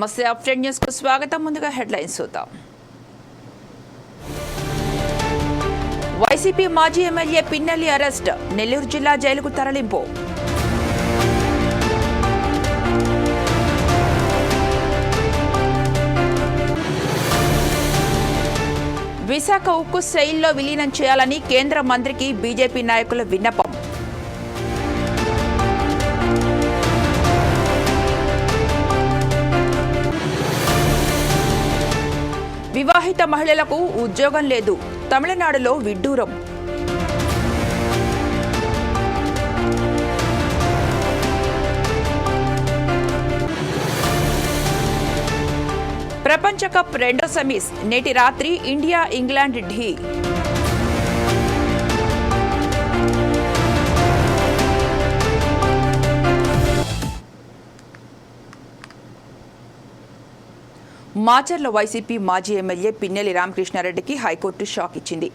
నమస్తే అప్డేట్ న్యూస్కు స్వాగతం. ముందుగా హెడ్లైన్స్ చూద్దాం. వైసీపీ మాజీ ఎమ్మెల్యే పిన్నెల్లి అరెస్ట్ నెల్లూరు జిల్లా జైలుకు తరలింపు. విశాఖ ఉక్కు శైల్లో విలీనం చేయాలని కేంద్ర మంత్రికి బీజేపీ నాయకుల విన్నపం. వివాహిత మహిళలకు ఉద్యోగం లేదు. తమిళనాడులో విడ్డూరం. ప్రపంచ కప్ రెండో సెమీస్ నేటి రాత్రి ఇండియా ఇంగ్లాండ్ ఢీ. మాచర్ల వైసీపీ మాజీ ఎమ్మెల్యే పిన్నెలి రామకృష్ణారెడ్డికి హైకోర్టు షాక్ ఇచ్చింది.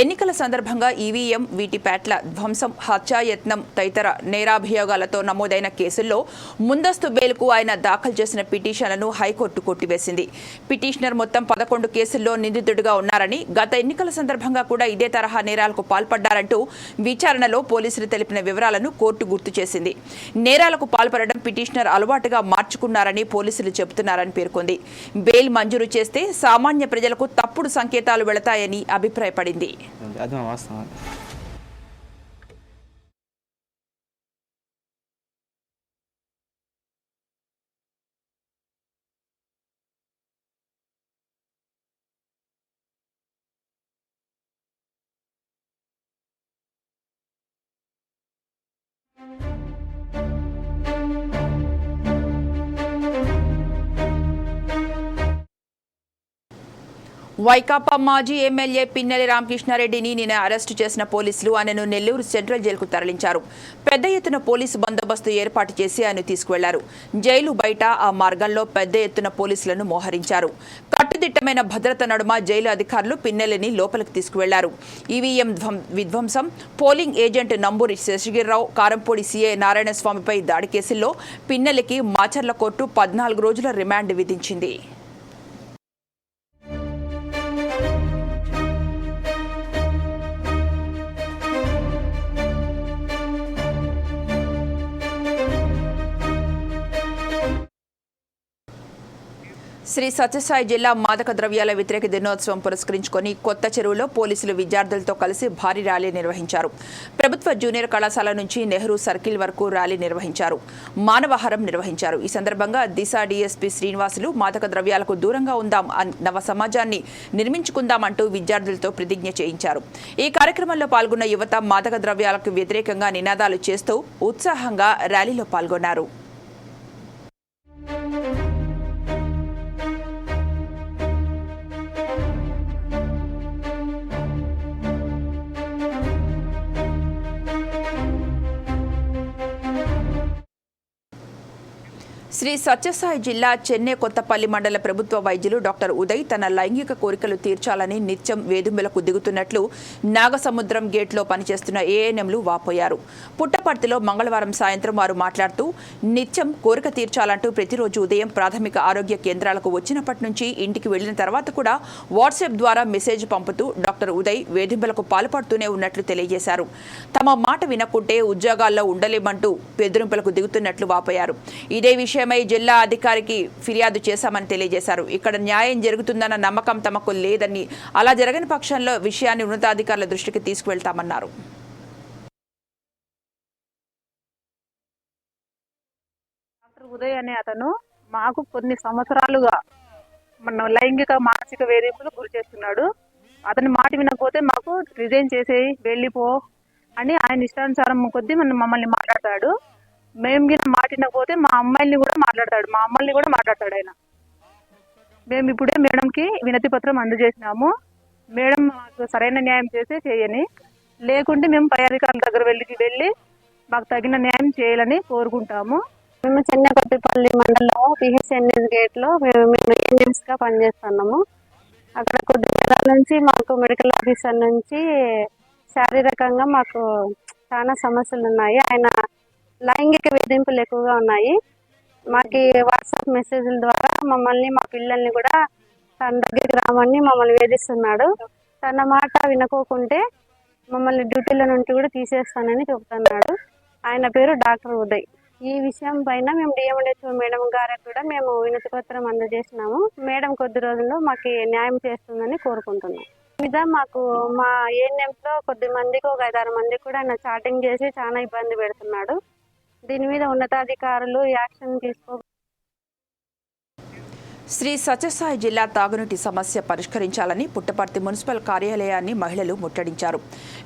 ఎన్నికల సందర్భంగా ఈవీఎం వీటిపేట్ల ధ్వంసం హత్యాయత్నం తదితర నేరాభియోగాలతో నమోదైన కేసుల్లో ముందస్తు బెయిల్కు ఆయన దాఖలు చేసిన పిటిషన్లను హైకోర్టు కొట్టివేసింది. పిటిషనర్ మొత్తం పదకొండు కేసుల్లో నిందితుడిగా ఉన్నారని గత ఎన్నికల సందర్భంగా కూడా ఇదే తరహా నేరాలకు పాల్పడ్డారంటూ విచారణలో పోలీసులు తెలిపిన వివరాలను కోర్టు గుర్తు చేసింది. నేరాలకు పాల్పడడం పిటిషనర్ అలవాటుగా మార్చుకున్నారని పోలీసులు చెబుతున్నారని పేర్కొంది. బెయిల్ మంజూరు చేస్తే సామాన్య ప్రజలకు తప్పుడు సంకేతాలు వెళతాయని అభిప్రాయపడింది. వైకాపా మాజీ ఎమ్మెల్యే పిన్నెలి రామకృష్ణారెడ్డిని నిన్న అరెస్టు చేసిన పోలీసులు ఆయనను నెల్లూరు సెంట్రల్ జైలుకు తరలించారు. పెద్ద ఎత్తున పోలీసు బందోబస్తు ఏర్పాటు చేసి ఆయన తీసుకువెళ్ళారు. జైలు బయట ఆ మార్గంలో పెద్ద ఎత్తున పోలీసులను మోహరించారు. కట్టుదిట్టమైన భద్రత నడుమ జైలు అధికారులు పిన్నెలని లోపలికి తీసుకువెళ్ళారు. ఈవీఎం ధ్వం- విధ్వంసం polling agent Namburi Seshagirirao Karampudi CA నారాయణస్వామిపై దాడి కేసుల్లో పిన్నెలకి మాచర్ల కోర్టు పద్నాలుగు రోజుల రిమాండ్ విధించింది. శ్రీ సత్యసాయి జిల్లా మాదక ద్రవ్యాల వ్యతిరేక దినోత్సవం పురస్కరించుకొని కొత్త చెరువులో పోలీసులు విద్యార్థులతో కలిసి భారీ ర్యాలీ నిర్వహించారు. ప్రభుత్వ జూనియర్ కళాశాల నుంచి నెహ్రూ సర్కిల్ వరకు ర్యాలీ నిర్వహించారు. మానవహారం నిర్వహించారు. ఈ సందర్భంగా దిశ డీఎస్పీ శ్రీనివాసులు మాదక ద్రవ్యాలకు దూరంగా ఉందాం నవ సమాజాన్ని నిర్మించుకుందామంటూ విద్యార్థులతో ప్రతిజ్ఞ చేయించారు. ఈ కార్యక్రమంలో పాల్గొన్న యువత మాదక ద్రవ్యాలకు వ్యతిరేకంగా నినాదాలు చేస్తూ ఉత్సాహంగా ర్యాలీలో పాల్గొన్నారు. శ్రీ సత్యసాయి జిల్లా చెన్నై కొత్తపల్లి మండల ప్రభుత్వ వైద్యులు డాక్టర్ ఉదయ్ తన లైంగిక కోరికలు తీర్చాలని నిత్యం వేధింపులకు దిగుతున్నట్లు నాగసముద్రం గేట్లో పనిచేస్తున్న ఏఎన్ఎంలు వాపోయారు. పుట్టపర్తిలో మంగళవారం సాయంత్రం వారు మాట్లాడుతూ నిత్యం కోరిక తీర్చాలంటూ ప్రతిరోజు ఉదయం ప్రాథమిక ఆరోగ్య కేంద్రాలకు వచ్చినప్పటి నుంచి ఇంటికి వెళ్ళిన తర్వాత కూడా వాట్సాప్ ద్వారా మెసేజ్ పంపుతూ డాక్టర్ ఉదయ్ వేధింపులకు పాల్పడుతూనే ఉన్నట్లు తెలియజేశారు. తమ మాట వినకుంటే ఉద్యోగాల్లో ఉండలేమంటూ బెదిరింపులకు దిగుతున్నట్లు వాపోయారు. ఇదే విషయమై జిల్లా అధికారికి ఫిర్యాదు చేశామని తెలియజేశారు. ఇక్కడ న్యాయం జరుగుతుందన్న నమ్మకం తమకు లేదని అలా జరగని పక్షంలో విషయాన్ని ఉన్నతాధికారుల దృష్టికి తీసుకువెళ్తామన్నారు. డాక్టర్ ఉదయ్ అనే అతను మాకు కొన్ని సంవత్సరాలుగా మన లైంగిక మానసిక వేధింపులు గురి చేస్తున్నాడు. అతని మాట వినకపోతే మాకు రిజైన్ చేసేయి వెళ్ళిపో అని ఆయన ఇష్టానుసారం కొద్దీ మన మమ్మల్ని మాట్లాడతాడు. మేము గిన మాట మా అమ్మాయిల్ని కూడా మాట్లాడతాడు. మా అమ్మల్ని కూడా మాట్లాడతాడు ఆయన. మేము ఇప్పుడే మేడంకి వినతి పత్రం అందజేసినాము. మేడం మాకు సరైన న్యాయం చేస్తే చేయని. లేకుంటే మేము పై అధికారుల దగ్గర వెళ్ళి వెళ్ళి మాకు తగిన న్యాయం చేయాలని కోరుకుంటాము. మేము చెన్నకొట్టిపల్లి మండలం పిహెచ్ఎన్ఎస్ గేట్లో మేము మేము ఏఎన్ఎంస్గా పనిచేస్తున్నాము. అక్కడ కొద్ది నెలల నుంచి మాకు మెడికల్ ఆఫీసర్ నుంచి శారీరకంగా మాకు చాలా సమస్యలు ఉన్నాయి ఆయన లైంగిక వేధింపులు ఎక్కువగా ఉన్నాయి. మాకి వాట్సాప్ మెసేజ్ల ద్వారా మమ్మల్ని మా పిల్లల్ని కూడా తన దగ్గరికి రామని మమ్మల్ని వేధిస్తున్నాడు. తన మాట వినకోకుంటే మమ్మల్ని డ్యూటీల నుండి కూడా తీసేస్తానని చెబుతున్నాడు. ఆయన పేరు డాక్టర్ ఉదయ్. ఈ విషయం పైన మేము డిఎండిహెచ్ఓ మేడం గారికి కూడా మేము వినతి పత్రం అందజేసినాము మేడం కొద్ది రోజుల్లో మాకు న్యాయం చేస్తుందని కోరుకుంటున్నాం. మీద మాకు మా ఏఎన్ఎంలో కొద్ది మందికి ఒక ఐదారు మందికి కూడా ఆయన చాటింగ్ చేసి చాలా ఇబ్బంది పెడుతున్నాడు. దీని మీద ఉన్నతాధికారులు యాక్షన్ తీసుకో శ్రీ సత్యసాయి జిల్లా తాగునీటి సమస్య పరిష్కరించాలని పుట్టపర్తి మున్సిపల్ కార్యాలయాన్ని మహిళలు ముట్టడించారు.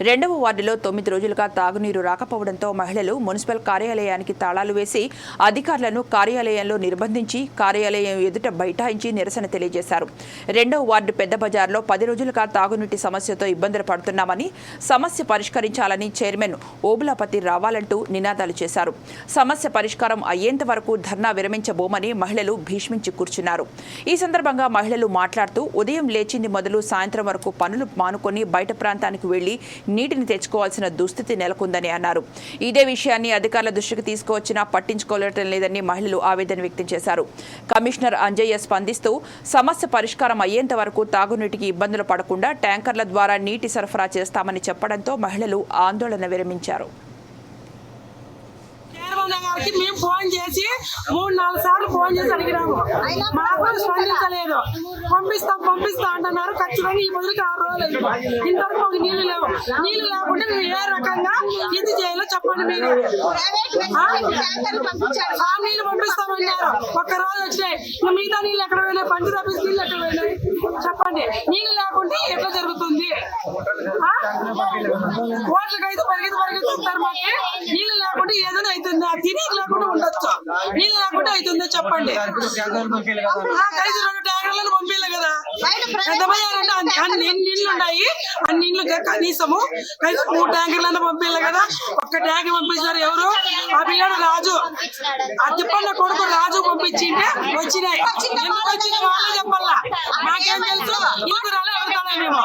రెండవ వార్డులో తొమ్మిది రోజులుగా తాగునీరు రాకపోవడంతో మహిళలు మున్సిపల్ కార్యాలయానికి తాళాలు వేసి అధికారులను కార్యాలయంలో నిర్బంధించి కార్యాలయం ఎదుట బైఠాయించి నిరసన తెలియజేశారు. రెండవ వార్డు పెద్ద బజార్లో పది రోజులుగా తాగునీటి సమస్యతో ఇబ్బందులు పడుతున్నామని సమస్య పరిష్కరించాలని చైర్మన్ ఓబులాపతి రావాలంటూ నినాదాలు చేశారు. సమస్య పరిష్కారం అయ్యేంత వరకు ధర్నా విరమించబోమని మహిళలు భీష్మించి కూర్చున్నారు. ఈ సందర్భంగా మహిళలు మాట్లాడుతూ ఉదయం లేచింది మొదలు సాయంత్రం వరకు పనులు మానుకొని బయట ప్రాంతానికి వెళ్ళి నీటిని తెచ్చుకోవాల్సిన దుస్థితి నెలకొందని అన్నారు. ఇదే విషయాన్ని అధికారుల దృష్టికి తీసుకువచ్చినా పట్టించుకోవటం లేదని మహిళలు ఆవేదన వ్యక్తం చేశారు. కమిషనర్ అంజయ్య స్పందిస్తూ సమస్య పరిష్కారం అయ్యేంత వరకు తాగునీటికి ఇబ్బందులు పడకుండా ట్యాంకర్ల ద్వారా నీటి సరఫరా చేస్తామని చెప్పడంతో మహిళలు ఆందోళన విరమించారు. చైర్మన్ గారికి మేము ఫోన్ చేసి మూడు నాలుగు సార్లు ఫోన్ చేసి అడిగినాము. మాకు స్పందించలేదు. పంపిస్తాం పంపిస్తాం అంటున్నారు. ఖచ్చితంగా ఈ మొదలుకి ఆరు రోజులు ఇంతవరకు మాకు నీళ్ళు లేవు. నీళ్ళు లేకుంటే మేము ఏ రకంగా ఇది చేయాలో చెప్పండి మీరు. ఆ? నీళ్ళు పంపిస్తామన్నారు. ఒక్క రోజు వచ్చినాయి. మిగతా నీళ్ళు ఎక్కడ పోయినాయి? పంచి ఆఫీస్ నీళ్ళు ఎక్కడ పోయినాయి? చెప్పండి. నీళ్ళు లేకుంటే ఎట్లా జరుగుతుంది? ఆ? పరిగెత్తి పరిగెత్తుతారు మాకు. ఏదైనా అవుతుందా? తిని లేకుండా ఉండొచ్చు? నీళ్ళు లేకుండా అవుతుందో? చెప్పండి. ఆ, రెండు ట్యాంకర్లను పంపించలే కదా. పెద్ద అన్ని- నీళ్ళు ఎన్ని నీళ్ళు ఉన్నాయి? అన్ని నీళ్ళు కనీసము కనీసం మూడు ట్యాంకర్లను పంపించలే కదా. ఒక్క ట్యాంక్ పంపించారు ఎవరు? ఆ పిల్లడు రాజు. ఆ తిప్పన్న కొడుకు రాజు పంపించింటే వచ్చినాయి. ఎందుకు వచ్చినాయి? వాళ్ళే చెప్పాలా? మాకేం తెలుసు? ఇందుకు రాలేదు మేము.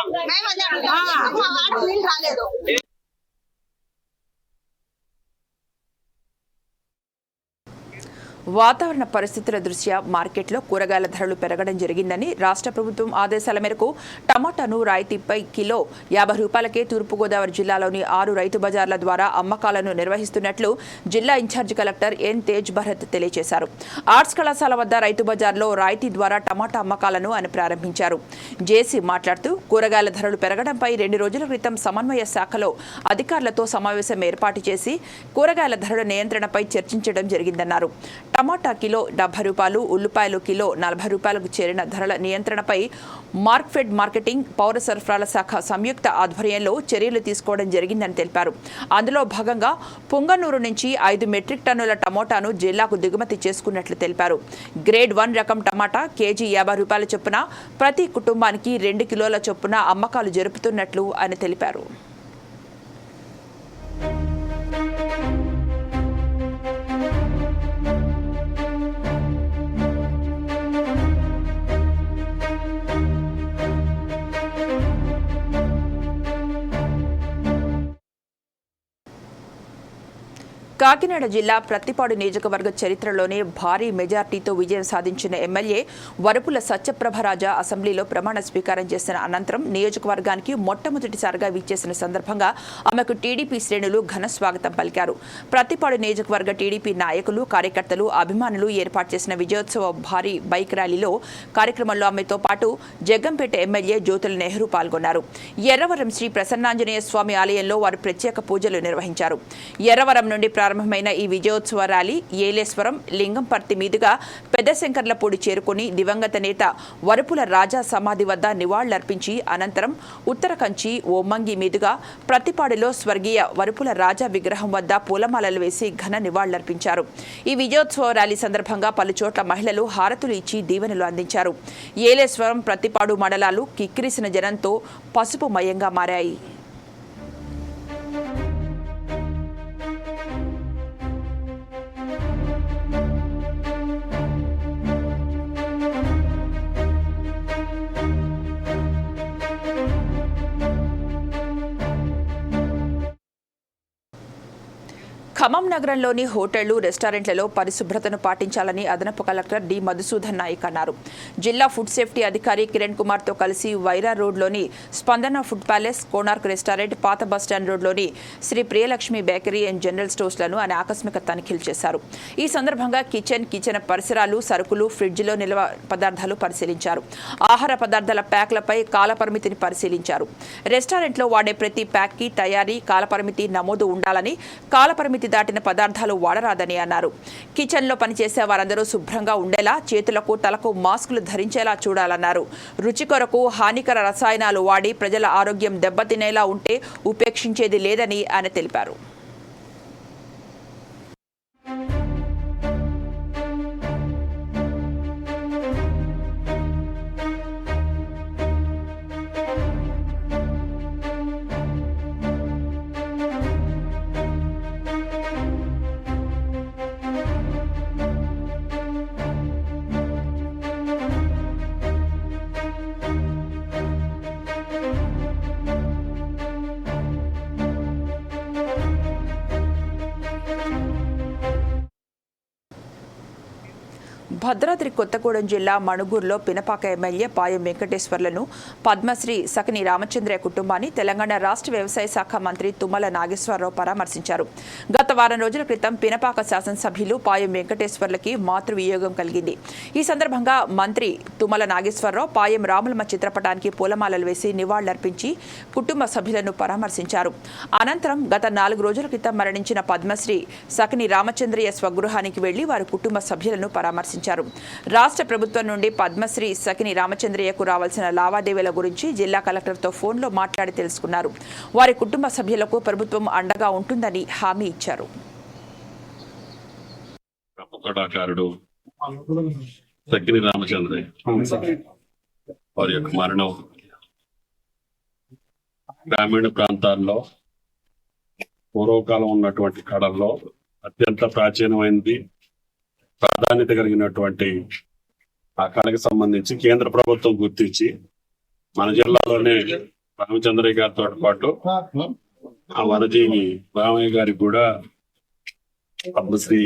వాతావరణ పరిస్థితుల దృష్ట్యా మార్కెట్లో కూరగాయల ధరలు పెరగడం జరిగిందని రాష్ట్ర ప్రభుత్వం ఆదేశాల మేరకు టమాటాను రాయితీపై కిలో యాభై రూపాయలకే తూర్పుగోదావరి జిల్లాలోని ఆరు రైతు బజార్ల ద్వారా అమ్మకాలను నిర్వహిస్తున్నట్లు జిల్లా incharge collector N Tej Bharat తెలియజేశారు. ఆర్ట్స్ కళాశాల వద్ద రైతు బజార్లో రాయితీ ద్వారా టమాటా అమ్మకాలను ఆయన ప్రారంభించారు. జేసీ మాట్లాడుతూ కూరగాయల ధరలు పెరగడంపై రెండు రోజుల క్రితం సమన్వయ శాఖలో అధికారులతో సమావేశం ఏర్పాటు చేసి కూరగాయల ధరల నియంత్రణపై చర్చించడం జరిగిందన్నారు. టమాటా కిలో డెబ్బై రూపాయలు ఉల్లిపాయలు కిలో నలభై రూపాయలకు చేరిన ధరల నియంత్రణపై మార్క్ఫెడ్ మార్కెటింగ్ పౌర సరఫరాల శాఖ సంయుక్త ఆధ్వర్యంలో చర్యలు తీసుకోవడం జరిగిందని తెలిపారు. అందులో భాగంగా పుంగనూరు నుంచి ఐదు మెట్రిక్ టన్నుల టమోటాను జిల్లాకు దిగుమతి చేసుకున్నట్లు తెలిపారు. గ్రేడ్ వన్ రకం టమాటా కేజీ యాభై రూపాయల చొప్పున ప్రతి కుటుంబానికి రెండు కిలోల చొప్పున అమ్మకాలు జరుపుతున్నట్లు ఆయన తెలిపారు. కాకినాడ జిల్లా ప్రత్తిపాడు నియోజకవర్గ చరిత్రలోనే భారీ మెజార్టీతో విజయం సాధించిన ఎమ్మెల్యే వరపుల సత్యప్రభరాజా అసెంబ్లీలో ప్రమాణ స్వీకారం చేసిన అనంతరం నియోజకవర్గానికి మొట్టమొదటిసారిగా విచ్చేసిన సందర్భంగా ఆమెకు టీడీపీ శ్రేణులు ఘన స్వాగతం పలికారు. ప్రత్తిపాడు నియోజకవర్గ టీడీపీ నాయకులు కార్యకర్తలు అభిమానులు ఏర్పాటు చేసిన విజయోత్సవ భారీ బైక్ ర్యాలీలో కార్యక్రమంలో ఆమెతో పాటు జగ్గంపేట ఎమ్మెల్యే జ్యోతుల నెహ్రూ పాల్గొన్నారు. ఎర్రవరం శ్రీ ప్రసన్నాంజనేయ స్వామి ఆలయంలో వారు ప్రత్యేక పూజలు నిర్వహించారు. ఎర్రవరం నుండి ప్రారంభమైన ఈ విజయోత్సవ ర్యాలీ ఏలేశ్వరం లింగంపర్తి మీదుగా పెద్దశంకర్లపూడి చేరుకుని దివంగత నేత వరపుల రాజా సమాధి వద్ద నివాళులర్పించి అనంతరం ఉత్తర కంచి ఓమ్మంగి మీదుగా ప్రతిపాడిలో స్వర్గీయ వరపుల రాజా విగ్రహం వద్ద పూలమాలలు వేసి ఘన నివాళులర్పించారు. ఈ విజయోత్సవ ర్యాలీ సందర్భంగా పలుచోట్ల మహిళలు హారతులు ఇచ్చి దీవెనలు అందించారు. ఏలేశ్వరం ప్రతిపాడు మండలాలు కిక్కిరిసిన జనంతో పసుపు మయంగా మారాయి. ఖమ్మం నగరంలోని హోటళ్ళు రెస్టారెంట్లలో పరిశుభ్రతను పాటించాలని అదనపు కలెక్టర్ డి. మధుసూదన్ నాయక్ అన్నారు. జిల్లా ఫుడ్ సేఫ్టీ అధికారి కిరణ్ కుమార్తో కలిసి వైరా రోడ్లోని Spandana food palace Konark restaurant పాత బస్టాండ్ రోడ్లోని Sri Priyalakshmi bakery and general స్టోర్స్లను ఆయన ఆకస్మిక తనిఖీలు చేశారు. ఈ సందర్భంగా కిచెన్ కిచెన్ పరిసరాలు సరుకులు ఫ్రిడ్జ్లో నిల్వ పదార్థాలు పరిశీలించారు. ఆహార పదార్థాల ప్యాక్లపై కాలపరిమితిని పరిశీలించారు. రెస్టారెంట్లో వాడే ప్రతి ప్యాక్కి తయారీ కాలపరిమితి నమోదు ఉండాలని కాలపరిమితి దాటిన పదార్థాలు వాడరాదని అన్నారు. కిచెన్లో పనిచేసే వారందరూ శుభ్రంగా ఉండేలా చేతులకు తలకు మాస్కులు ధరించేలా చూడాలన్నారు. రుచి కొరకు హానికర రసాయనాలు వాడి ప్రజల ఆరోగ్యం దెబ్బతినేలా ఉంటే ఉపేక్షించేది లేదని ఆయన తెలిపారు. భద్రాద్రి కొత్తగూడెం జిల్లా మణుగూరులో పినపాక ఎమ్మెల్యే పాయం వెంకటేశ్వర్లను పద్మశ్రీ సకని రామచంద్రయ్య కుటుంబాన్ని తెలంగాణ రాష్ట్ర వ్యవసాయ శాఖ మంత్రి తుమ్మల నాగేశ్వరరావు పరామర్శించారు. గత వారం రోజుల క్రితం పినపాక శాసనసభ్యులు పాయం వెంకటేశ్వర్లకి మాతృ వియోగం కలిగింది. ఈ సందర్భంగా మంత్రి తుమ్మల నాగేశ్వరరావు పాయం రాములమ్మ చిత్రపటానికి పూలమాలలు వేసి నివాళులర్పించి కుటుంబ సభ్యులను పరామర్శించారు. అనంతరం గత నాలుగు రోజుల క్రితం మరణించిన పద్మశ్రీ సకని రామచంద్రయ్య స్వగృహానికి వెళ్ళి వారి కుటుంబ సభ్యులను పరామర్శించారు. రాష్ట్ర ప్రభుత్వం నుండి పద్మశ్రీ సకిని రామచంద్రయ్యకు రావాల్సిన లావాదేవీల గురించి జిల్లా కలెక్టర్తో ఫోన్లో మాట్లాడి తెలుసుకున్నారు. వారి కుటుంబ సభ్యులకు ప్రభుత్వం అండగా ఉంటుందని హామీ ఇచ్చారు. రామచంద్రయ్య వారి యొక్క మరణం గ్రామీణ ప్రాంతాల్లో పూర్వకాలం ఉన్నటువంటి కళల్లో అత్యంత ప్రాచీనమైనది ప్రాధాన్యత కలిగినటువంటి ఆ సంబంధించి కేంద్ర ప్రభుత్వం గుర్తించి మన జిల్లాలోనే రామచంద్రయ్య గారితో పాటు ఆ వనజీవి రామయ్య గారికి కూడా పద్మశ్రీ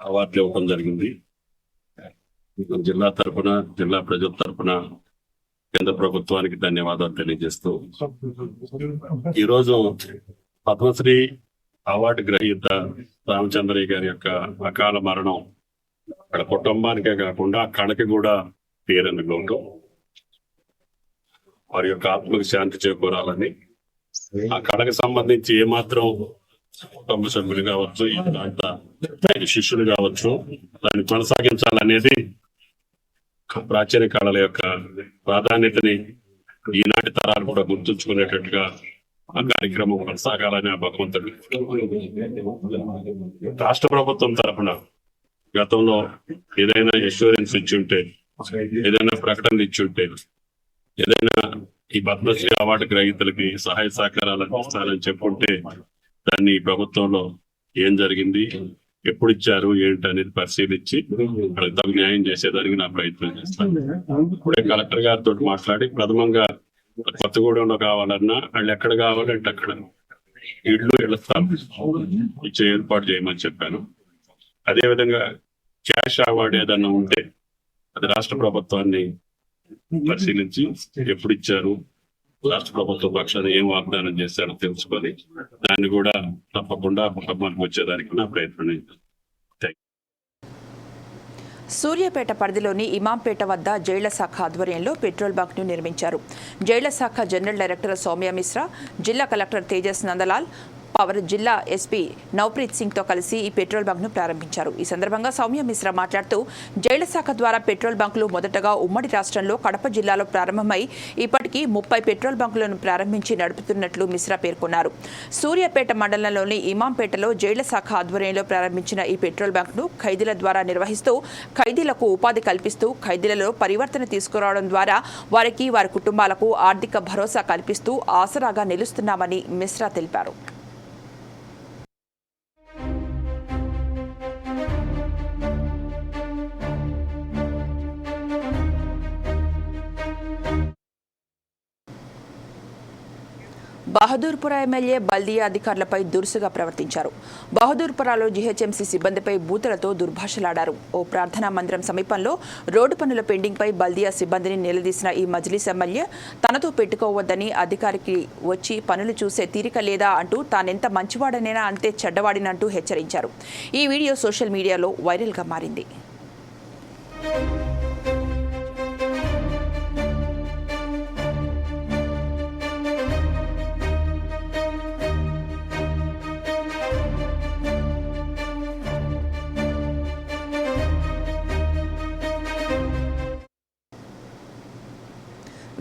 అవార్డు ఇవ్వడం జరిగింది. జిల్లా తరపున జిల్లా ప్రజల తరపున కేంద్ర ప్రభుత్వానికి ధన్యవాదాలు తెలియజేస్తూ ఈరోజు పద్మశ్రీ అవార్డు గ్రహీత రామచంద్రయ్య గారి యొక్క అకాల మరణం అక్కడ కుటుంబానికే కాకుండా ఆ కళకి కూడా తీరని లోటు వారి యొక్క ఆత్మకు శాంతి చేకూరాలని. ఆ కళకి సంబంధించి ఏమాత్రం కుటుంబ సభ్యులు కావచ్చు ఈ ప్రాంత ఆయన శిష్యులు కావచ్చు దాన్ని కొనసాగించాలనేది ప్రాచీన కళల యొక్క ప్రాధాన్యతని ఈనాటి తరాలు కూడా గుర్తుంచుకునేటట్టుగా ఆ కార్యక్రమం కొనసాగాలని భగవంతుడు రాష్ట్ర ప్రభుత్వం తరఫున గతంలో ఏదైనా ఇన్సూరెన్స్ ఇచ్చి ఉంటే ఏదైనా ప్రకటనలు ఇచ్చి ఉంటే ఏదైనా ఈ పద్మశ్రీ అవార్డు గ్రహీతలకి సహాయ సహకారాలు అందిస్తారని చెప్పుంటే దాన్ని ఈ ప్రభుత్వంలో ఏం జరిగింది ఎప్పుడు ఇచ్చారు ఏంటి అనేది పరిశీలించి వాళ్ళకి తగు న్యాయం చేసేదానికి నా ప్రయత్నం చేస్తాను. ఇప్పుడే కలెక్టర్ గారితో మాట్లాడి ప్రథమంగా కొత్తగూడెంలో కావాలన్నా వాళ్ళు ఎక్కడ కావాలంటే అక్కడ. ఇళ్ళు ఇళ్ళ స్థలం ఇచ్చే ఏర్పాటు చేయమని చెప్పాను. అదే విధంగా క్యాష్ అవార్డు ఏదన్నా ఉంటే అది రాష్ట్ర ప్రభుత్వాన్ని పరిశీలించి ఎప్పుడు ఇచ్చారు రాష్ట్ర ప్రభుత్వ పక్షాన్ని ఏం వాగ్దానం చేశారో తెలుసుకొని దాన్ని కూడా తప్పకుండా కుటుంబానికి వచ్చేదానికి నా ప్రయత్నం. సూర్యాపేట పరిధిలోని ఇమాంపేట వద్ద జైళ్ళ శాఖ ఆధ్వర్యంలో పెట్రోల్ బంక్ను నిర్మించారు. జైళ్ళ శాఖ జనరల్ డైరెక్టర్ సౌమ్య మిశ్రా జిల్లా కలెక్టర్ తేజస్ నందలాల్ పవర్ జిల్లా ఎస్పీ నవప్రీత్ సింగ్తో కలిసి ఈ పెట్రోల్ బంక్ను ప్రారంభించారు. ఈ సందర్భంగా సౌమ్య మిశ్రా మాట్లాడుతూ జైళ్ళ శాఖ ద్వారా పెట్రోల్ బంకులు మొదటగా ఉమ్మడి రాష్ట్రంలో కడప జిల్లాలో ప్రారంభమై ఇప్పటికీ ముప్పై పెట్రోల్ బంకులను ప్రారంభించి నడుపుతున్నట్లు మిశ్రా పేర్కొన్నారు. సూర్యాపేట మండలంలోని ఇమాంపేటలో జైళ్ళ శాఖ ఆధ్వర్యంలో ప్రారంభించిన ఈ పెట్రోల్ బంక్ను ఖైదీల ద్వారా నిర్వహిస్తూ ఖైదీలకు ఉపాధి కల్పిస్తూ ఖైదీలలో పరివర్తన తీసుకురావడం ద్వారా వారికి వారి కుటుంబాలకు ఆర్థిక భరోసా కల్పిస్తూ ఆసరాగా నిలుస్తున్నామని మిశ్రా తెలిపారు. బహదూర్పుర ఎమ్మెల్యే బల్దియా అధికారులపై దురుసుగా ప్రవర్తించారు. బహదూర్పురాలో జీహెచ్ఎంసీ సిబ్బందిపై బూతులతో దుర్భాషలాడారు. ఓ ప్రార్థనా మందిరం సమీపంలో రోడ్డు పనుల పెండింగ్పై బల్దియా సిబ్బందిని నిలదీసిన ఈ మజ్లిస్ ఎమ్మెల్యే తనతో పెట్టుకోవద్దని అధికారికి వచ్చి పనులు చూసే తీరిక లేదా అంటూ తానెంత మంచివాడనైనా అంతే చెడ్డవాడినంటూ హెచ్చరించారు. ఈ వీడియో సోషల్ మీడియాలో వైరల్గా మారింది.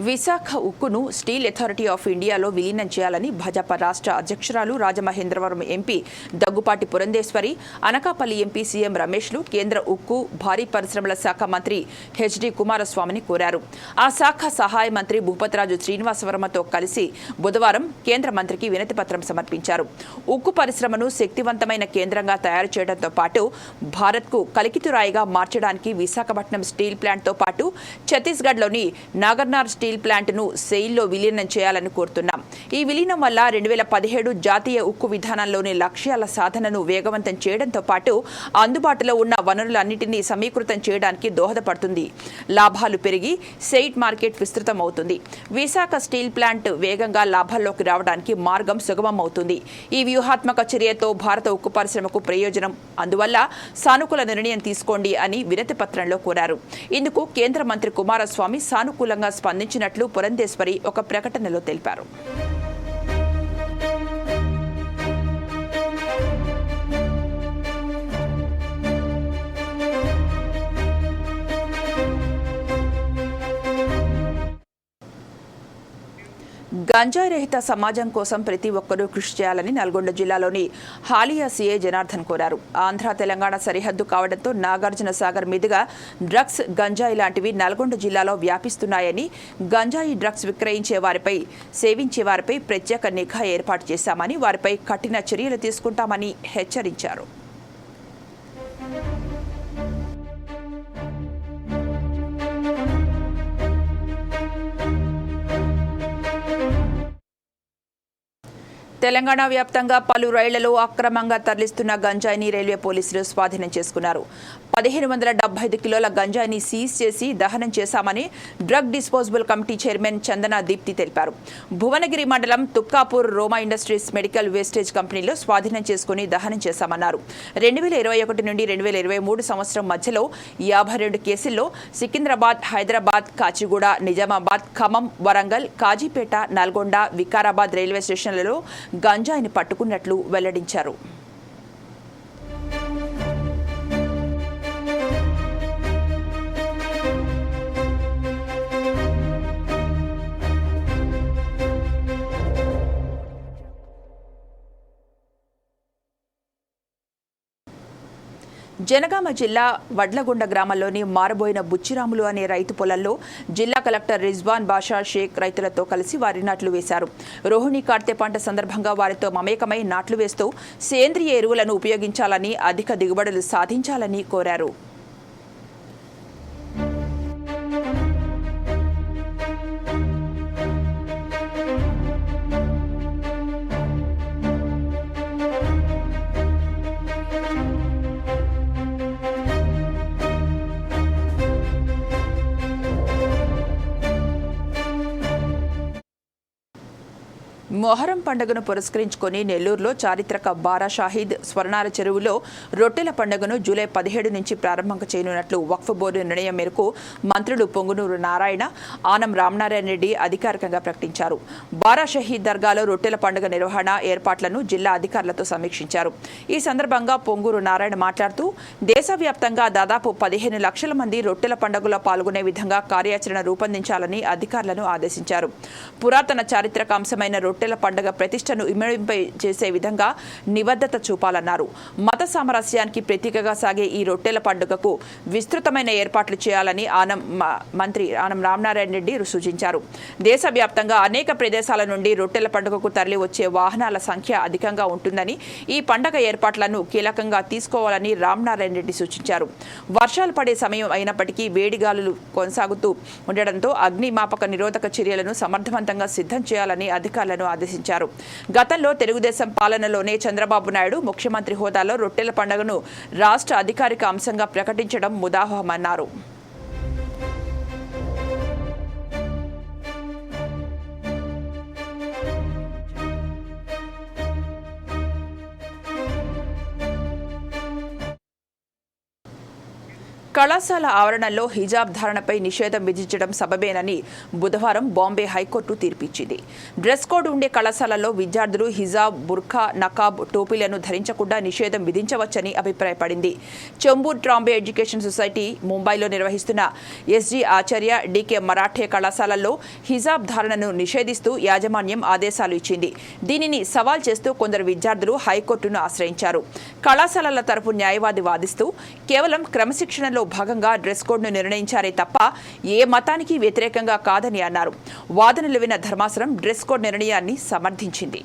విశాఖ ఉక్కును స్టీల్ అథారిటీ ఆఫ్ ఇండియాలో విలీనం చేయాలని భాజపా రాష్ట్ర అధ్యక్షురాలు Rajamahendravaram MP Daggubati Purandeswari Anakapalli MP CM రమేష్లు కేంద్ర ఉక్కు భారీ పరిశ్రమల శాఖ మంత్రి హెచ్డి కుమారస్వామిని కోరారు. ఆ శాఖ సహాయ మంత్రి భూపతిరాజు శ్రీనివాసవర్మతో కలిసి బుధవారం కేంద్ర మంత్రికి వినతిపత్రం సమర్పించారు. ఉక్కు పరిశ్రమను శక్తివంతమైన కేంద్రంగా తయారు చేయడంతో పాటు భారత్కు కలికితురాయిగా మార్చడానికి విశాఖపట్నం స్టీల్ ప్లాంట్తో పాటు ఛత్తీస్గఢ్లోని నాగర్నార్ స్టీల్ ప్లాంట్ను సెయిల్లో విలీనం చేయాలని కోరుతున్నాం. ఈ విలీనం వల్ల రెండు వేల పదిహేడు జాతీయ ఉక్కు విధానంలోని లక్ష్యాల సాధనను వేగవంతం చేయడంతో పాటు అందుబాటులో ఉన్న వనరులన్నింటినీ సమీకృతం చేయడానికి దోహదపడుతుంది. లాభాలు పెరిగి సెయిట్ మార్కెట్ విస్తృతం అవుతుంది విశాఖ స్టీల్ ప్లాంట్ వేగంగా లాభాల్లోకి రావడానికి మార్గం సుగమం అవుతుంది ఈ వ్యూహాత్మక చర్యతో భారత ఉక్కు పరిశ్రమకు ప్రయోజనం. అందువల్ల సానుకూల నిర్ణయం తీసుకోండి అని వినతి పత్రంలో కోరారు. ఇందుకు కేంద్ర మంత్రి కుమారస్వామి సానుకూలంగా స్పందించినట్లు పురంధేశ్వరి ఒక ప్రకటనలో తెలిపారు. గంజాయి రహిత సమాజం కోసం ప్రతి ఒక్కరూ కృషి చేయాలని నల్గొండ జిల్లాలోని హాలియా సీఏ జనార్దన్ కోరారు. ఆంధ్ర తెలంగాణ సరిహద్దు కావడంతో నాగార్జున సాగర్ మీదుగా డ్రగ్స్ గంజాయి లాంటివి నల్గొండ జిల్లాలో వ్యాపిస్తున్నాయని గంజాయి డ్రగ్స్ విక్రయించే వారిపై సేవించే వారిపై ప్రత్యేక నిఘా ఏర్పాటు చేశామని వారిపై కఠిన చర్యలు తీసుకుంటామని హెచ్చరించారు. తెలంగాణ వ్యాప్తంగా పలు రైళ్ళలో అక్రమంగా తరలిస్తున్న గంజాయిని రైల్వే పోలీసులు స్వాధీనం చేసుకున్నారు. పదిహేను వందల డెబ్బై ఐదు కిలోల గంజాయిని సీజ్ చేసి దహనం చేశామని drug disposable committee chairman Chandana Deepti తెలిపారు. భువనగిరి మండలం Tukkapur Roma industries medical wastage కంపెనీలో స్వాధీనం చేసుకుని దహనం చేశామన్నారు. రెండు వేల ఇరవై ఒకటి నుండి రెండు వేల ఇరవై మూడు సంవత్సరం మధ్యలో యాభై రెండు కేసుల్లో సికింద్రాబాద్ హైదరాబాద్ కాచిగూడ నిజామాబాద్ ఖమ్మం వరంగల్ కాజీపేట నల్గొండ వికారాబాద్ రైల్వే స్టేషన్లలో గంజాయిని పట్టుకున్నట్లు వెల్లడించారు. జనగామ జిల్లా వడ్లగొండ గ్రామంలోని మారబోయిన బుచ్చిరాములు అనే రైతు పొలంలో జిల్లా కలెక్టర్ రిజ్వాన్ బాషా షేక్ రైతులతో కలిసి వారి నాట్లు వేశారు. రోహిణి కార్తె పంట సందర్భంగా వారితో మమేకమై నాట్లు వేస్తూ సేంద్రియ ఎరువులను ఉపయోగించాలని అధిక దిగుబడులు సాధించాలని కోరారు. మొహరం పండుగను పురస్కరించుకొని నెల్లూరులో చారిత్రక బారా షాహీద్ స్వర్ణాల చెరువులో రొట్టెల పండుగను జూలై పదిహేడు నుంచి ప్రారంభం చేయనున్నట్లు వక్ఫ్ బోర్డు నిర్ణయం మేరకు మంత్రులు పొంగునూరు నారాయణ ఆనం రామనారాయణ రెడ్డి అధికారికంగా ప్రకటించారు. బారా షహీద్ దర్గాలో రొట్టెల పండుగ నిర్వహణ ఏర్పాట్లను జిల్లా అధికారులతో సమీక్షించారు. ఈ సందర్భంగా పొంగూరు నారాయణ మాట్లాడుతూ దేశవ్యాప్తంగా దాదాపు పదిహేను లక్షల మంది రొట్టెల పండుగలో పాల్గొనే విధంగా కార్యాచరణ రూపొందించాలని అధికారులను ఆదేశించారు. పురాతన చారిత్రక అంశమైన రొట్టెల పండుగ ప్రతిష్టను ఇమ్మడింపై చేసే విధంగా నిబద్ధత చూపాలన్నారు. మత సామరస్యానికి ప్రతీకగా సాగే ఈ రొట్టెల పండుగకు విస్తృతమైన ఏర్పాట్లు చేయాలని ఆనం మంత్రి ఆనం రామనారాయణ రెడ్డి సూచించారు. దేశవ్యాప్తంగా అనేక ప్రదేశాల నుండి రొట్టెల పండుగకు తరలి వచ్చే వాహనాల సంఖ్య అధికంగా ఉంటుందని ఈ పండగ ఏర్పాట్లను కీలకంగా తీసుకోవాలని రామనారాయణ రెడ్డి సూచించారు. వర్షాలు పడే సమయం అయినప్పటికీ వేడిగాలులు కొనసాగుతూ ఉండడంతో అగ్నిమాపక నిరోధక చర్యలను సమర్థవంతంగా సిద్ధం చేయాలని అధికారులను ఆదేశించారు. గతంలో తెలుగుదేశం పాలనలోనే చంద్రబాబు నాయుడు ముఖ్యమంత్రి హోదాలో రొట్టెల పండుగను రాష్ట్ర అధికారిక అంశంగా ప్రకటించడం ముదాహమన్నారు. కళాశాల ఆవరణలో హిజాబ్ ధారణపై నిషేధం విధించడం సబబేనని బుధవారం బాంబే హైకోర్టు తీర్పిచ్చింది. డ్రెస్ కోడ్ ఉండే కళాశాలల్లో విద్యార్థులు హిజాబ్ బుర్ఖా నకాబ్ టోపీలను ధరించకుండా నిషేధం విధించవచ్చని అభిప్రాయపడింది. చెంబూర్ ట్రాంబే ఎడ్యుకేషన్ సొసైటీ ముంబైలో నిర్వహిస్తున్న ఎస్జీ ఆచార్య డీకే మరాఠే కళాశాలల్లో హిజాబ్ ధారణను నిషేధిస్తూ యాజమాన్యం ఆదేశాలు ఇచ్చింది. దీనిని సవాల్ చేస్తూ కొందరు విద్యార్థులు హైకోర్టును ఆశ్రయించారు. కళాశాలల తరపు న్యాయవాది వాదిస్తూ కేవలం క్రమశిక్షణలో భాగంగా డ్రెస్ కోడ్ను నిర్ణయించారే తప్ప ఏ మతానికి వ్యతిరేకంగా కాదని అన్నారు. వాదనలు విన్న ధర్మాసనం డ్రెస్ కోడ్ నిర్ణయాన్ని సమర్థించింది.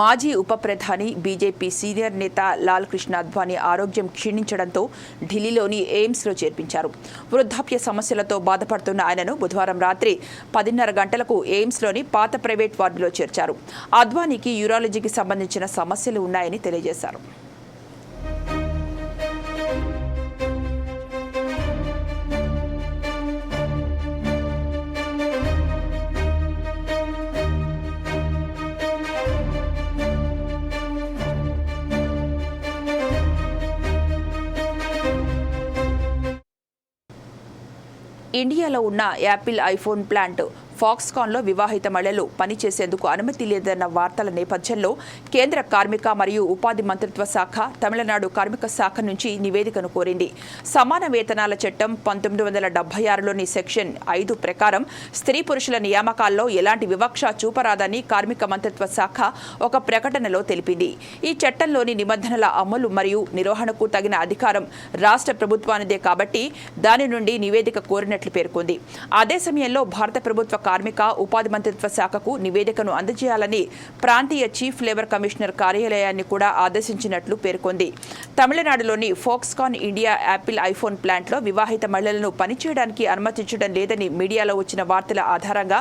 మాజీ ఉప ప్రధాని బీజేపీ సీనియర్ నేత లాల్ కృష్ణ అద్వానీ ఆరోగ్యం క్షీణించడంతో ఢిల్లీలోని ఎయిమ్స్లో చేర్పించారు. వృద్ధాప్య సమస్యలతో బాధపడుతున్న ఆయనను బుధవారం రాత్రి పదిన్నర గంటలకు ఎయిమ్స్లోని పాత ప్రైవేట్ వార్డులో చేర్చారు. అద్వానీకి యూరాలజీకి సంబంధించిన సమస్యలు ఉన్నాయని తెలియజేశారు. ఇండియాలో ఉన్న యాపిల్ ఐఫోన్ ప్లాంట్. ఫాక్స్కాన్లో వివాహిత మహిళలు పనిచేసేందుకు అనుమతి లేదన్న వార్తల నేపథ్యంలో కేంద్ర కార్మిక మరియు ఉపాధి మంత్రిత్వ శాఖ తమిళనాడు కార్మిక శాఖ నుంచి నివేదికను కోరింది. సమాన వేతనాల చట్టం పంతొమ్మిది వందల డెబ్బై ఆరులోని సెక్షన్ ఐదు ప్రకారం స్త్రీ పురుషుల నియామకాల్లో ఎలాంటి వివక్ష చూపరాదని కార్మిక మంత్రిత్వ శాఖ ఒక ప్రకటనలో తెలిపింది. ఈ చట్టంలోని నిబంధనల అమలు మరియు నిర్వహణకు తగిన అధికారం రాష్ట్ర ప్రభుత్వానిదే కాబట్టి దాని నుండి నివేదిక కోరినట్లు పేర్కొంది. అదే సమయంలో భారత ప్రభుత్వ కార్మిక ఉపాధి మంత్రిత్వ శాఖకు నివేదికను అందజేయాలని ప్రాంతీయ చీఫ్ లేబర్ కమిషనర్ కార్యాలయాన్ని కూడా ఆదేశించినట్లు పేర్కొంది. తమిళనాడులోని ఫోక్స్కాన్ ఇండియా యాపిల్ ఐఫోన్ ప్లాంట్లో వివాహిత మహిళలను పనిచేయడానికి అనుమతించడం లేదని మీడియాలో వచ్చిన వార్తల ఆధారంగా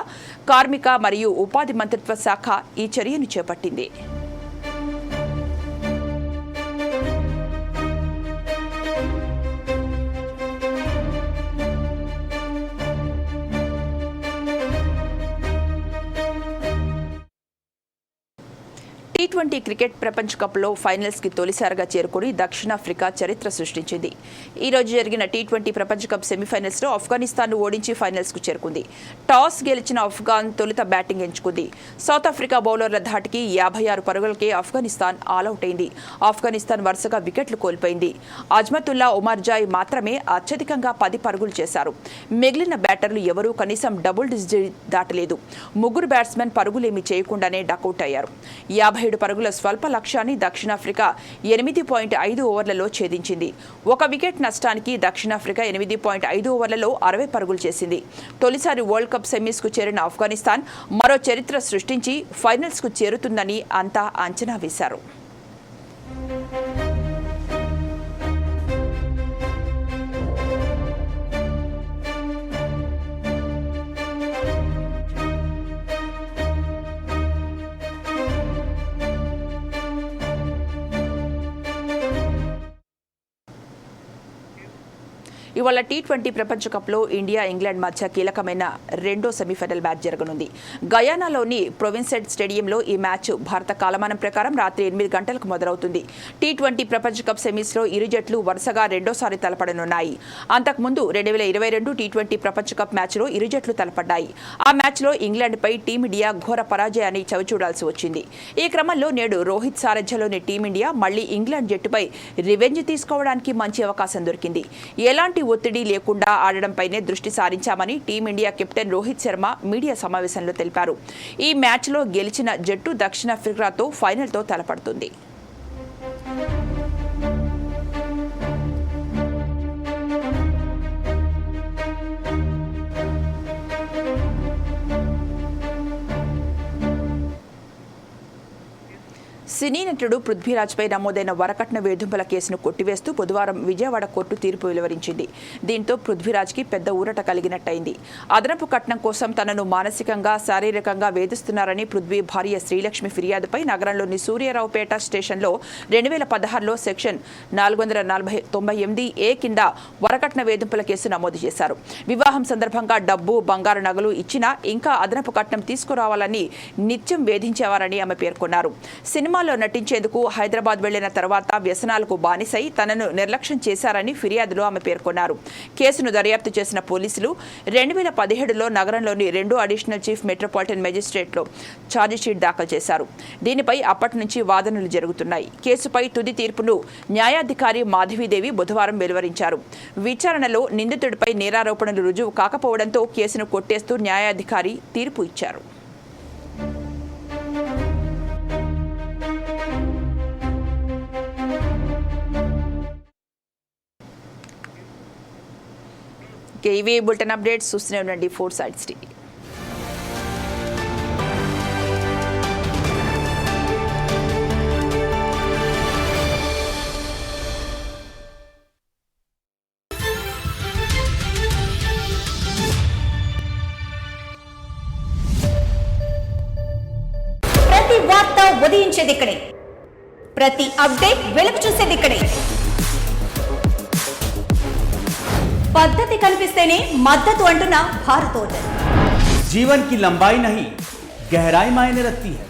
కార్మిక మరియు ఉపాధి మంత్రిత్వ శాఖ ఈ చర్యను చేపట్టింది. ట్వంటీ క్రికెట్ ప్రపంచ కప్లో ఫైనల్స్కి తొలిసారిగా చేరుకుని దక్షిణాఫ్రికా చరిత్ర సృష్టించింది. ఈ రోజు జరిగిన టీ ట్వంటీ ప్రపంచ కప్ సెమీఫైనల్స్లో ఆఫ్ఘనిస్తాన్ను ఓడించి ఫైనల్స్కు చేరుకుంది. టాస్ గెలిచిన ఆఫ్ఘాన్ తొలుత బ్యాటింగ్ ఎంచుకుంది. సౌత్ ఆఫ్రికా బౌలర్ల ధాటికి యాభై ఆరు పరుగులకే ఆఫ్ఘనిస్తాన్ ఆలౌట్ అయింది. ఆఫ్ఘనిస్తాన్ వరుసగా వికెట్లు కోల్పోయింది. అజ్మతుల్లా ఉమర్జాయ్ మాత్రమే అత్యధికంగా పది పరుగులు చేశారు. మిగిలిన బ్యాటర్లు ఎవరూ కనీసం డబుల్ డిజిట్ దాటలేదు. ముగ్గురు బ్యాట్స్మెన్ పరుగులేమీ చేయకుండానే డకౌట్ అయ్యారు. యాభై ఏడు పరుగుల స్వల్ప లక్ష్యాన్ని దక్షిణాఫ్రికా ఎనిమిది పాయింట్ ఐదు ఓవర్లలో ఛేదించింది. ఒక వికెట్ నష్టానికి దక్షిణాఫ్రికా ఎనిమిది పాయింట్ ఐదు ఓవర్లలో అరవై పరుగులు చేసింది. తొలిసారి వరల్డ్ కప్ సెమీస్కు చేరిన ఆఫ్ఘనిస్తాన్ మరో చరిత్ర సృష్టించి ఫైనల్స్కు చేరుతుందని అంతా అంచనా వేశారు. ఇవాళ టీ ట్వంటీ ప్రపంచ కప్లో ఇండియా ఇంగ్లాండ్ మధ్య కీలకమైన రెండో సెమీఫైనల్ మ్యాచ్ జరగనుంది. గయానాలోని ప్రొవిన్సెడ్ స్టేడియంలో ఈ మ్యాచ్ భారత కాలమానం ప్రకారం రాత్రి ఎనిమిది గంటలకు మొదలవుతుంది. టీ ట్వంటీ ప్రపంచ కప్ సెమీస్లో ఇరు జట్లు వరుసగా రెండోసారి తలపడనున్నాయి. అంతకుముందు రెండు వేల ఇరవై రెండు టీ ట్వంటీ ప్రపంచ కప్ మ్యాచ్లో ఇరు జట్లు తలపడ్డాయి. ఆ మ్యాచ్లో ఇంగ్లాండ్పై టీమిండియా ఘోర పరాజయాన్ని చవిచూడాల్సి వచ్చింది. ఈ క్రమంలో నేడు రోహిత్ సారథ్యంలోని టీమిండియా మళ్ళీ ఇంగ్లాండ్ జట్టుపై రివెంజ్ తీసుకోవడానికి మంచి అవకాశం దొరికింది. ఎలాంటి ఒత్తిడి లేకుండా ఆడడంపైనే దృష్టి సారించామని team India captain Rohit Sharma media సమావేశంలో తెలిపారు. ఈ మ్యాచ్లో గెలిచిన జట్టు దక్షిణాఫ్రికాతో ఫైనల్తో తలపడుతుంది. సినీ నటుడు పృథ్వీరాజ్పై నమోదైన వరకట్న వేధింపుల కేసును కొట్టివేస్తూ బుధవారం విజయవాడ కోర్టు తీర్పు వెలువరించింది. దీంతో పృథ్వీరాజ్కి పెద్ద ఊరట కలిగినట్టయింది. అదనపు కట్నం కోసం తనను మానసికంగా శారీరకంగా వేధిస్తున్నారని పృథ్వీ భార్య శ్రీలక్ష్మి ఫిర్యాదుపై నగరంలోని సూర్యరావుపేట స్టేషన్లో రెండు వేల పదహారులో సెక్షన్ నాలుగు వందల నలభై తొంభై ఎనిమిది ఏ కింద వరకట్న వేధింపుల కేసు నమోదు చేశారు. వివాహం సందర్భంగా డబ్బు బంగారు నగలు ఇచ్చినా ఇంకా అదనపు కట్నం తీసుకురావాలని నిత్యం వేధించేవారని ఆమె పేర్కొన్నారు. సినిమాలో నటించేందుకు హైదరాబాద్ వెళ్ళిన తర్వాత వ్యసనాలకు బానిసై తనను నిర్లక్ష్యం చేశారని ఫిర్యాదులో ఆమె పేర్కొన్నారు. కేసును దర్యాప్తు చేసిన పోలీసులు రెండు వేల పదిహేడులో నగరంలోని రెండు అడిషనల్ చీఫ్ మెట్రోపాలిటన్ మెజిస్ట్రేట్లో ఛార్జిషీట్ దాఖలు చేశారు. దీనిపై అప్పటి నుంచి వాదనలు జరుగుతున్నాయి. కేసుపై తుది తీర్పును న్యాయాధికారి మాధవీదేవి బుధవారం వెలువరించారు. విచారణలో నిందితుడిపై నేరారోపణలు రుజువు కాకపోవడంతో కేసును కొట్టేస్తూ న్యాయాధికారి తీర్పు ఇచ్చారు. ఇక ఇవే బులెటిన్ అప్డేట్స్ చూస్తూనే ఉండండి ఫోర్ సైడ్స్ టీవీ. ప్రతి వార్త ఉదయించేది ఇక్కడే. ప్రతి అప్డేట్ వెలుగు చూసేది ఇక్కడే. పద్ధతి కనిపిస్తేనే మద్దతు అంటున్న భారత్ ఓటర్ जीवन की लंबाई नहीं गहराई मायने रखती है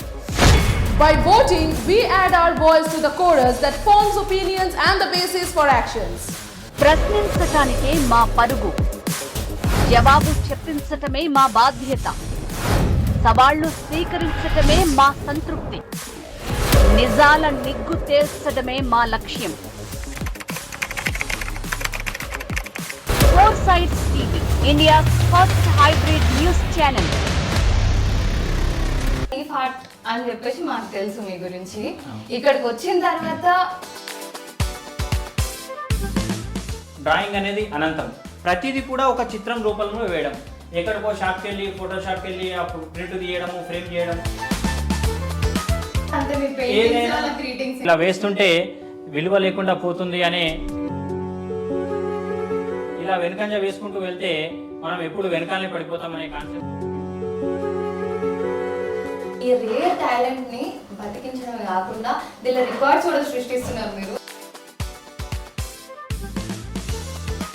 By voting, we add our voice to the chorus that forms opinions and the basis for actions. ప్రశ్నించటానికే మా పరుగు జవాబు చెప్పించటమే మా బాధ్యత సవాళ్లు స్వీకరించటమే మా సంతృప్తి నిజాల నిగ్గు తేల్చడమే మా లక్ష్యం four sides TV India first hybrid news channel safe heart అని చెప్పేసి మాకు తెలుసు మీ గురించి. ఇక్కడికి వచ్చిన తర్వాత డ్రాయింగ్ అనేది అనంతం. ప్రతిదీ కూడా ఒక చిత్రం రూపంలో వేయడం. ఎక్కడికో షాప్కి వెళ్ళి ఫోటో షాప్కి వెళ్ళి ఆ ప్రింట్ తీయడము ఫ్రేమ్ చేయడం ఇలా వేస్తుంటే విలువ లేకుండా పోతుంది అనే ఇలా వెనుకంజ వేసుకుంటూ వెళ్తే మనం ఎప్పుడు వెనకాలనే పడిపోతాం అనే కాన్సెప్ట్ ఈ రేర్ టాలెంట్ని బతికించడం కాకుండా దీనిలో రికార్డ్స్ కూడా సృష్టిస్తున్నారు మీరు.